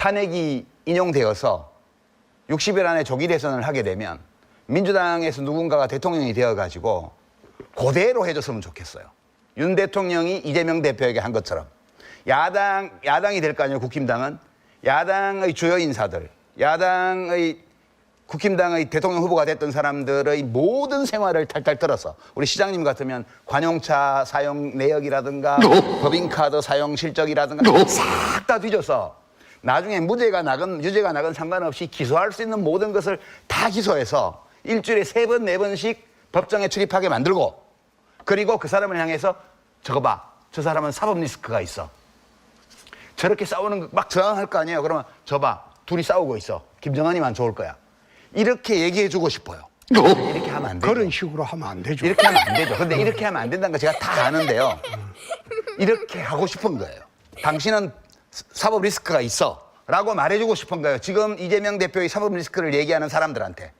탄핵이 인용되어서 60일 안에 조기 대선을 하게 되면 민주당에서 누군가가 대통령이 되어가지고 그대로 해줬으면 좋겠어요. 윤 대통령이 이재명 대표에게 한 것처럼 야당 야당이 될 거 아니에요. 국힘당은 야당의 주요 인사들, 야당의 국힘당의 대통령 후보가 됐던 사람들의 모든 생활을 탈탈 털어서 우리 시장님 같으면 관용차 사용 내역이라든가 법인카드 사용 실적이라든가 싹 다 뒤져서 나중에 무죄가 나건 유죄가 나건 상관없이 기소할 수 있는 모든 것을 다 기소해서 일주일에 세 번 네 번씩 법정에 출입하게 만들고 그리고 그 사람을 향해서 저거 봐. 저 사람은 사법 리스크가 있어. 저렇게 싸우는 거 막 저항할 거 아니에요. 그러면 저 봐. 둘이 싸우고 있어. 김정한이만 좋을 거야. 이렇게 얘기해 주고 싶어요. 이렇게 하면 안 되죠. 그런 식으로 하면 안 되죠. 이렇게 하면 안 되죠. 근데 이렇게 하면 안 된다는 거 제가 다 아는데요. 이렇게 하고 싶은 거예요. 당신은 사법 리스크가 있어. 라고 말해주고 싶은 거예요. 지금 이재명 대표의 사법 리스크를 얘기하는 사람들한테.